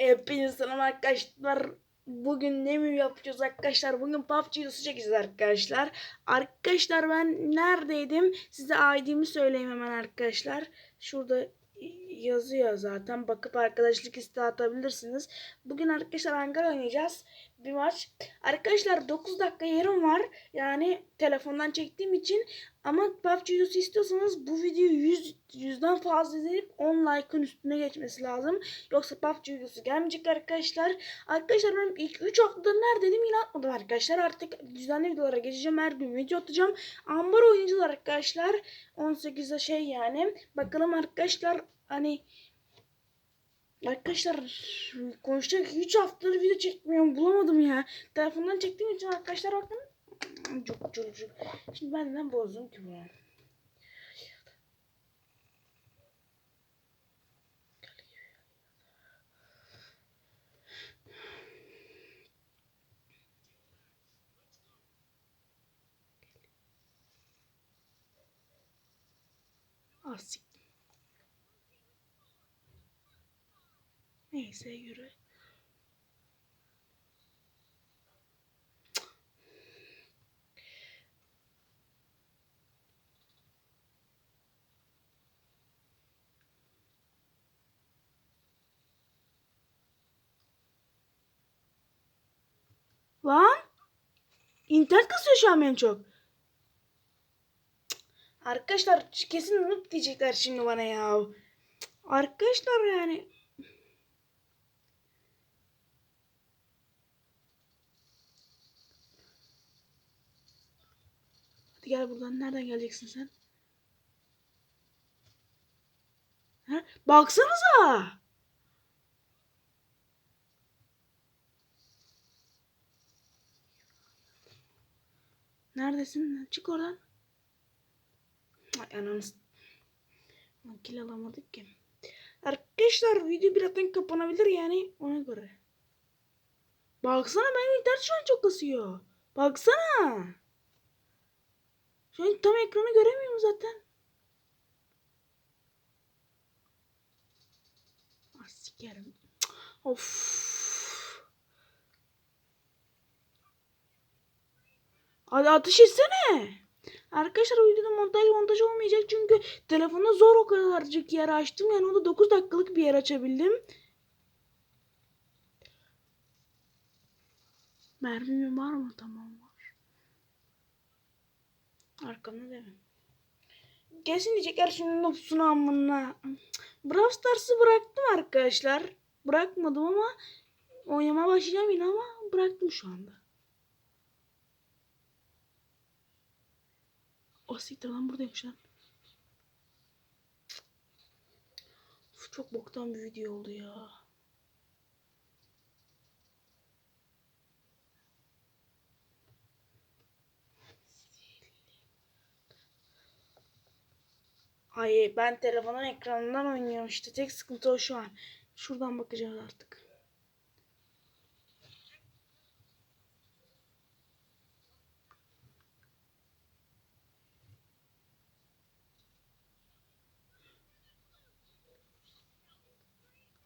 Hepinize selam arkadaşlar. Bugün ne mi yapacağız arkadaşlar? Bugün PUBG videosu çekeceğiz arkadaşlar. Arkadaşlar ben neredeydim? Size ID'mi söyleyeyim hemen arkadaşlar. Şurada yazıyor zaten. Bakıp arkadaşlık isteği atabilirsiniz. Bugün arkadaşlar Ankara oynayacağız. Bir maç. Arkadaşlar 9 dakika yarım var. Yani telefondan çektiğim için. Ama PUBG videosu istiyorsanız bu videoyu 100, 100'den fazla izleyip 10 like'ın üstüne geçmesi lazım. Yoksa PUBG videosu gelmeyecek arkadaşlar. Arkadaşlar ben ilk 3 haftadır neredeydim yine atmadım arkadaşlar. Artık düzenli videolara geçeceğim. Her gün video atacağım. Ambar oynayacağız arkadaşlar. 18'de şey yani. Bakalım arkadaşlar hani Arkadaşlar konuşacak 3 haftadır video çekmiyorum bulamadım ya. Telefondan çektiğim için arkadaşlar bakın. Çok çok çok. Şimdi ben neden bozdum ki bunu? Asik. Neyse yürü. Lan! İnternet kasıyor şu an benim çok. Arkadaşlar kesin unut diyecekler şimdi bana ya. Arkadaşlar yani. Gel buradan. Nereden geleceksin sen? Ha? Baksanıza. Neredesin? Çık oradan. Ay ananı. Kill alamadık ki. Arkadaşlar video birazdan kapanabilir yani ona göre. Baksana benim internet şu an çok kasıyor. Baksana. Şu an tam ekranı göremiyorum zaten. Ah sikerim. Cık, Of. Hadi ateş etsene. Arkadaşlar o videoda montaj montaj olmayacak çünkü telefonda zor o kadarcık yer açtım. Yani o da 9 dakikalık bir yer açabildim. Mermim var mı? Tamam var. Arkamda değil mi? Kesin diyecekler şimdi nopsunu amına. Brawl Stars'ı bıraktım arkadaşlar. Bırakmadım ama oynamaya başlayacağım yine ama bıraktım şu anda. O siktir lan buradaymış lan. Çok boktan bir video oldu ya. Hayır ben telefonun ekranından oynuyorum işte. Tek sıkıntı o şu an. Şuradan bakacağız artık.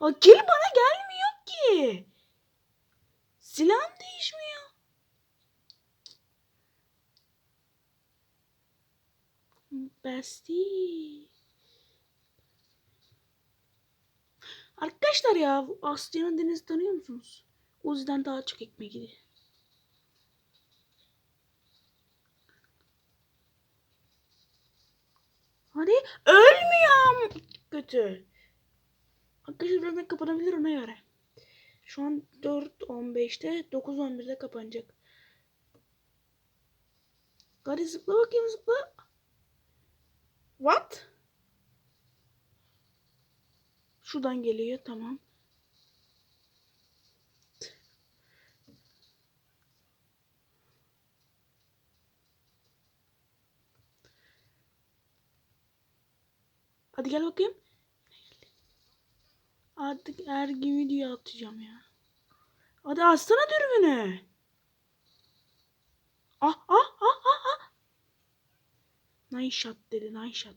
O kill bana gelmiyor ki. Silahım değişmiyor. Bestie. Arkadaşlar ya bu Aslı'nın Deniz tanıyor musunuz? Uzi'den daha çok ekmek yedi. Hadi ölmüyorum. Kötü. Arkadaşlar birazdan kapanabilir ona göre. Şu an 4.15'te 9.11'de kapanacak. Hadi zıpla bakayım zıpla. What? Şuradan geliyor tamam. Hadi gel bakayım. Artık her gün video atacağım ya. Hadi açsana dürbünü. Ah ah ah ah Nine shot dedi. Nine shot.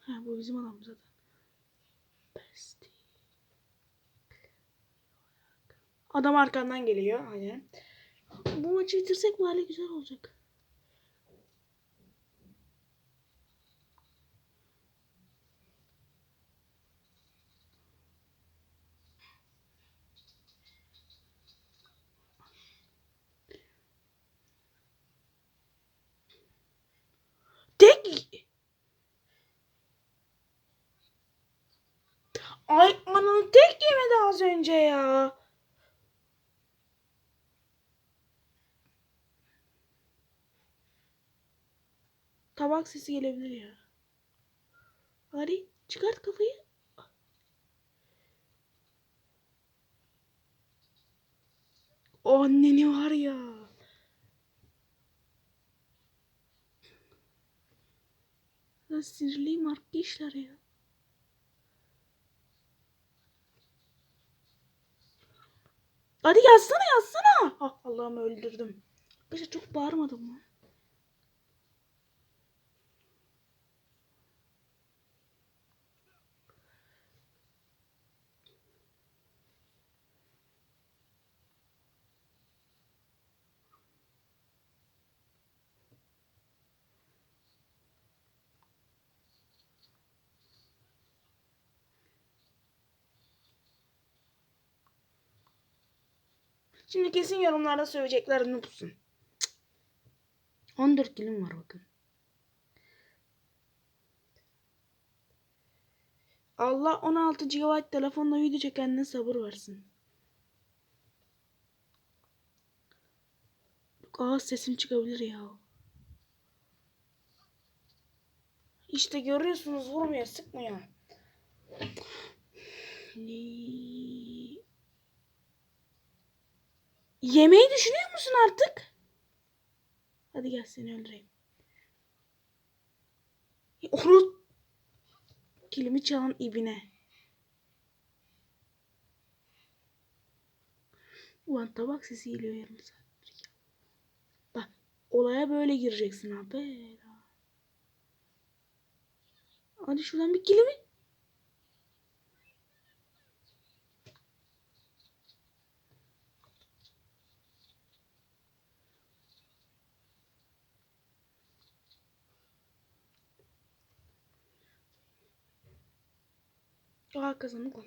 Ha bu bizim adam zaten. Besti. Adam arkandan geliyor. Aynen. Bu maçı bitirsek bu hale güzel olacak. Ay ananı tek yemedi az önce ya. Tabak sesi gelebilir ya. Hadi çıkart kafayı. O anneni var ya. Ya sinirliyim arkadaşlar ya. Hadi yazsana yazsana. Ah, Allah'ım öldürdüm. Arkadaşlar çok bağırmadım mı? Şimdi kesin yorumlarda söyleyecekler noobsun. 14 kilim var bakın. Allah 16 GB telefonla video çekenine sabır versin. Ağız sesim çıkabilir ya. İşte görüyorsunuz vurmuyor sıkmıyor. Yemeği düşünüyor musun artık? Hadi gel seni öldüreyim. Onu kilimi çalan ibine. Ulan tabak sesi geliyor yarım. Bak olaya böyle gireceksin abi. Hadi şuradan bir kilimi. Kazandık lan.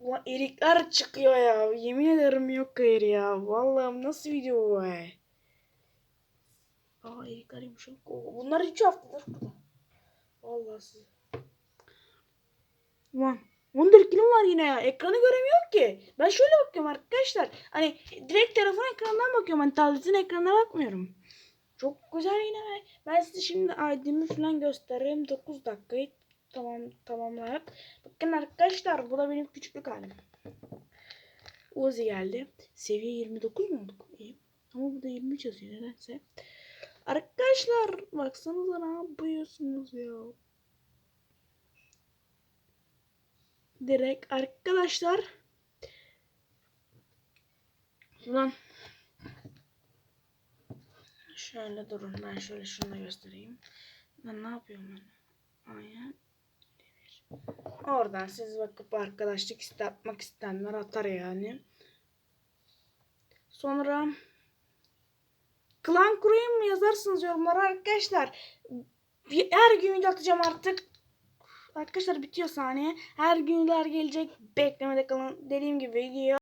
Ulan erikler çıkıyor ya. Yemin ederim yok hayır ya. Vallahi nasıl video bu be? Aa erikler yumuşak. Bunlar 3 haftadır burada. Vallahi siz. Ulan 14 kilim var yine ya. Ekranı göremiyorum ki. Ben şöyle bakıyorum arkadaşlar. Hani direkt telefon ekranından bakıyorum. Hani tabletin ekranına bakmıyorum. Çok güzel yine. be. Ben size şimdi ID'mi falan göstereyim. 9 dakikayı tamam tamamlayak. Bakın arkadaşlar bu da benim küçüklük halim. Uzi geldi. Seviye 29 mu olduk? İyi. Ama bu da 23 yazıyor nedense. Arkadaşlar baksanıza ne yapıyorsunuz ya. Direkt arkadaşlar. Ulan. Şöyle durun ben şöyle şunu da göstereyim. Ben ne yapıyorum ben? Aynen. Oradan siz bakıp arkadaşlık iste atmak isteyenler atar yani. Sonra klan kurayım mı yazarsınız yorumlara arkadaşlar. Her gün video atacağım artık. Arkadaşlar bitiyor saniye. Her günler gelecek. Beklemede kalın. Dediğim gibi video